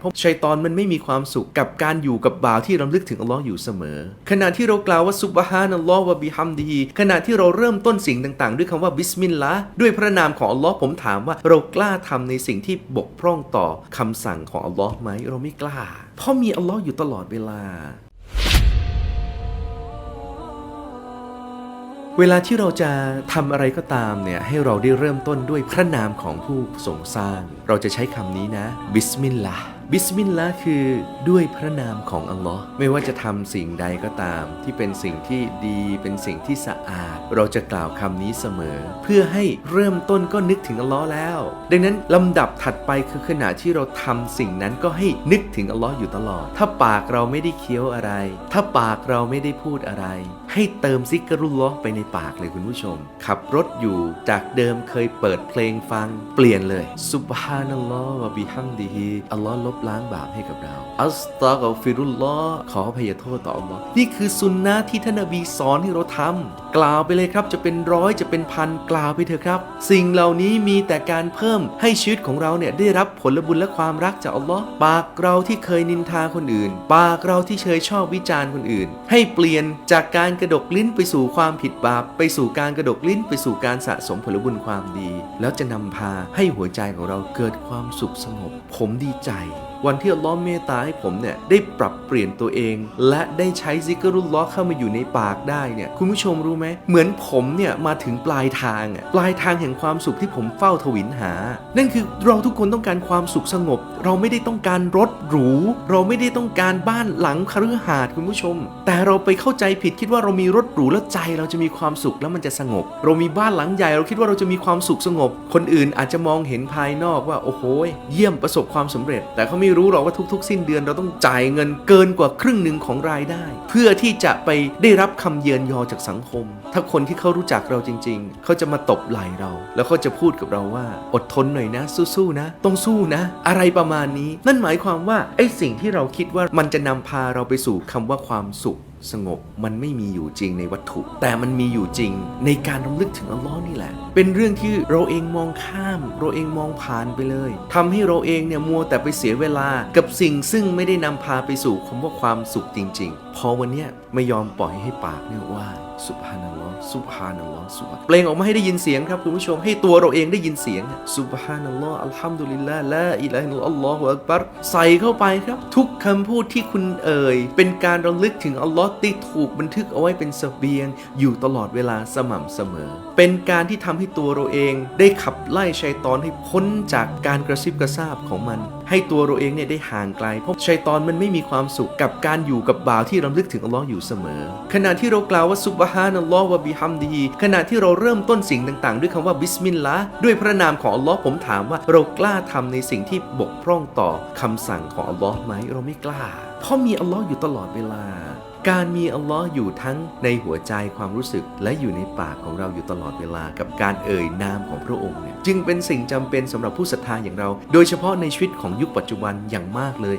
เพราะชัยตอนมันไม่มีความสุขกับการอยู่กับบ่าวที่รำลึกถึงอัลลอฮ์อยู่เสมอ ขณะที่เรากล่าวว่าซุบฮานัลลอฮ์วะบิฮัมดี ขณะที่เราเริ่มต้นสิ่งต่างๆ ด้วยคำว่าบิสมิลลาห์ด้วยพระนามของอัลลอฮ์ผมถามว่าเรากล้าทำในสิ่งที่บกพร่องต่อคำสั่งของอัลลอฮ์ไหมเราไม่กล้า เพราะมีอัลลอฮ์อยู่ตลอดเวลาเวลาที่เราจะทำอะไรก็ตามเนี่ยให้เราได้เริ่มต้นด้วยพระนามของผู้ทรงสร้าง เราจะใช้คำนี้นะ บิสมิลลาห์ บิสมิลลาห์คือด้วยพระนามของอัลลอฮ์ไม่ว่าจะทำสิ่งใดก็ตาม ที่เป็นสิ่งที่ดีเป็นสิ่งที่สะอาด เราจะกล่าวคำนี้เสมอ เพื่อให้เริ่มต้นก็นึกถึงอัลลอฮ์แล้ว ดังนั้นลำดับถัดไปคือขณะที่เราทำสิ่งนั้นก็ให้นึกถึงอัลลอฮ์อยู่ตลอด ถ้าปากเราไม่ได้เคี้ยวอะไร ถ้าปากเราไม่ได้พูดอะไร ให้เติมซิกรุลลอฮ์ไปในปากเลยคุณผู้ชม ขับรถอยู่จากเดิมเคยเปิดเพลงฟัง เปลี่ยนเลยซุบฮานัลลอฮ์วะบิฮัมดิฮิอัลลอฮ์ลบล้างบาปให้กับเรา อัสตักฟิรุลลอฮ์ขออภัยโทษต่ออัลลอฮ์นี่คือสุนนะที่ท่านนบีสอนให้เราทำกล่าวไปเลยครับจะเป็นร้อยจะเป็นพันกล่าวไปเถอะครับ สิ่งเหล่านี้มีแต่การเพิ่มให้ชีวิตของเราเนี่ยได้รับผลบุญและความรักจากอัลลอฮ์ปากเราที่เคยนินทาคนอื่น ปากเราที่เคยชอบวิจารณ์คนอื่น ให้เปลี่ยนจากการกระดกลิ้นไปสู่ความผิดบาป ไปสู่การกระดกลิ้นไปสู่การสะสมผลบุญความดี แล้วจะนำพาให้หัวใจของเราเกิดความสุขสงบ ผมดีใจ วันที่อัลลอฮ์เมตตาให้ผมเนี่ยได้ปรับเปลี่ยนตัวเอง และได้ใช้ซิกรุลล้อเข้ามาอยู่ในปากได้เนี่ยคุณผู้ชมรู้ไหมเหมือนผมเนี่ยมาถึงปลายทางอะปลายทางแห่งความสุขที่ผมเฝ้าทวินหา นั่นคือเราทุกคนต้องการความสุขสงบ เราไม่ได้ต้องการรถหรู เราไม่ได้ต้องการบ้านหลังคฤหาสน์คุณผู้ชม แต่เราไปเข้าใจผิดคิดว่าเรามีรถหรูแล้วใจเราจะมีความสุขแล้วมันจะสงบ เรามีบ้านหลังใหญ่เราคิดว่าเราจะมีความสุขสงบ คนอื่นอาจจะมองเห็นภายนอกว่าโอ้โหเยี่ยมประสบความสำเร็จ แต่เขาไม่รู้หรอกว่าทุกๆ สิ้นเดือนเราต้องจ่ายเงินเกินกว่าครึ่งหนึ่งของรายได้ เพื่อที่จะไปได้รับคำเยือนยอจากสังคม ถ้าคนที่เขารู้จักเราจริง ๆ เขาจะมาตบไหล่เรา แล้วเขาจะพูดกับเราว่า อดทนหน่อยนะ สู้ๆนะ ต้องสู้นะ อะไรประมาณนี้ นั่นหมายความว่าไอ้สิ่งที่เราคิดว่ามันจะนำพาเราไปสู่คำว่าความสุข สงบมันไม่มีอยู่จริงในวัตถุ แต่มันมีอยู่จริงในการรำลึกถึงอัลลอฮ์นี่แหละ เป็นเรื่องที่เราเองมองข้าม เราเองมองผ่านไปเลยทำให้เราเองเนี่ยมัวแต่ไปเสียเวลากับสิ่งซึ่งไม่ได้นำพาไปสู่คำว่าความสุขจริง ๆ พอวันเนี้ยไม่ยอมปล่อยให้ปากเนี่ยว่าสุบฮานัลลอฮ์สุบฮานัลลอฮ์สุบฮาเปล่งออกมาให้ได้ยินเสียงครับคุณผู้ชมให้ตัวเราเองได้ยินเสียงสุบฮานัลลอฮ์อัลฮัมดุลิลลาห์ละอิลาฮะอิลลัลลอฮุอักบัรใส่เข้าไปครับ ทุกคำพูดที่คุณเอ่ย เป็นการระลึกถึงอัลลอฮ์ที่ถูกบันทึกเอาไว้เป็นเสบียง อยู่ตลอดเวลาสม่ำเสมอ เป็นการที่ทำให้ตัวเราเอง ได้ขับไล่ชัยตอนให้พ้นจากการกระซิบกระซาบของมัน ให้ตัวเราเองเนี่ยได้ห่างไกล เพราะชัยตอนมันไม่มีความสุขกับการอยู่กับบ่าวที่รำลึกถึงอัลลอฮ์อยู่เสมอ ขณะที่เรากล่าวว่าซุบฮานัลลอฮ์วะบิฮัมดีฮีขณะที่เราเริ่มต้นสิ่งต่างๆ ด้วยคำว่าบิสมิลลาห์ด้วยพระนามของอัลลอฮ์ผมถามว่าเรากล้าทำในสิ่งที่บกพร่องต่อคำสั่งของอัลลอฮ์ไหมเราไม่กล้า เพราะมีอัลลอฮ์อยู่ตลอดเวลา การมีอัลลอฮ์อยู่ทั้งในหัวใจความรู้สึก และอยู่ในปากของเราอยู่ตลอดเวลากับการเอ่ยนามของพระองค์เนี่ยจึงเป็นสิ่งจำเป็นสำหรับผู้ศรัทธาอย่างเรา โดยเฉพาะในชีวิตของยุคปัจจุบันอย่างมากเลย